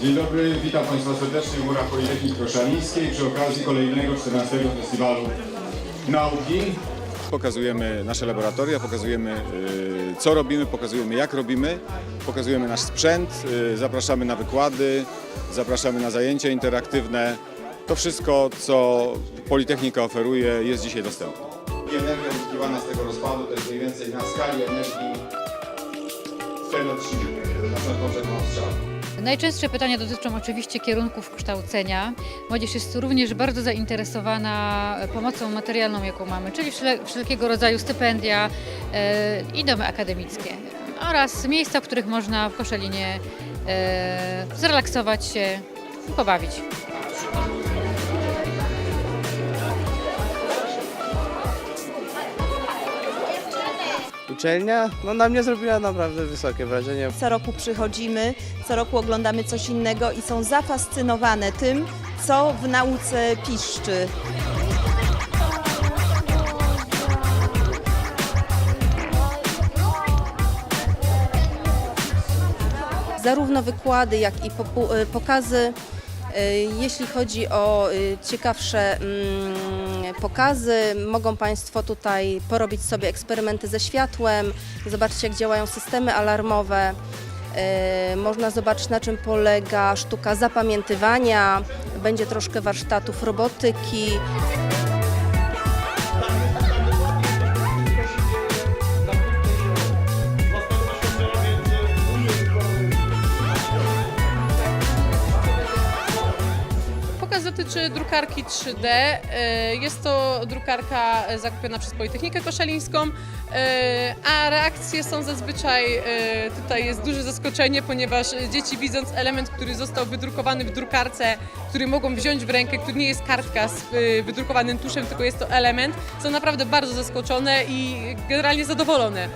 Dzień dobry, witam Państwa serdecznie w Murach Politechniki Koszalińskiej przy okazji kolejnego 14 Festiwalu Nauki. Pokazujemy nasze laboratoria, pokazujemy y, co robimy, pokazujemy jak robimy, pokazujemy nasz sprzęt, y, zapraszamy na wykłady, zapraszamy na zajęcia interaktywne. To wszystko, co Politechnika oferuje jest dzisiaj dostępne. Energia uzyskiwana z tego rozpadu to jest mniej więcej na skali energii na. Najczęstsze pytania dotyczą oczywiście kierunków kształcenia. Młodzież jest również bardzo zainteresowana pomocą materialną, jaką mamy, czyli wszel- wszelkiego rodzaju stypendia e, i domy akademickie oraz miejsca, w których można w Koszalinie e, zrelaksować się i pobawić. Uczelnia no, na mnie zrobiła naprawdę wysokie wrażenie. Co roku przychodzimy, co roku oglądamy coś innego i są zafascynowane tym, co w nauce piszczy. Zarówno wykłady, jak i y, pokazy. Y, Jeśli chodzi o y, ciekawsze mm, pokazy, mogą Państwo tutaj porobić sobie eksperymenty ze światłem, zobaczyć jak działają systemy alarmowe. Y, Można zobaczyć na czym polega sztuka zapamiętywania, będzie troszkę warsztatów robotyki. Dotyczy drukarki 3D. E, Jest to drukarka zakupiona przez Politechnikę Koszalińską, e, a reakcje są zazwyczaj, e, tutaj jest duże zaskoczenie, ponieważ dzieci widząc element, który został wydrukowany w drukarce, który mogą wziąć w rękę, który nie jest kartka z wydrukowanym tuszem, tylko jest to element, są naprawdę bardzo zaskoczone i generalnie zadowolone.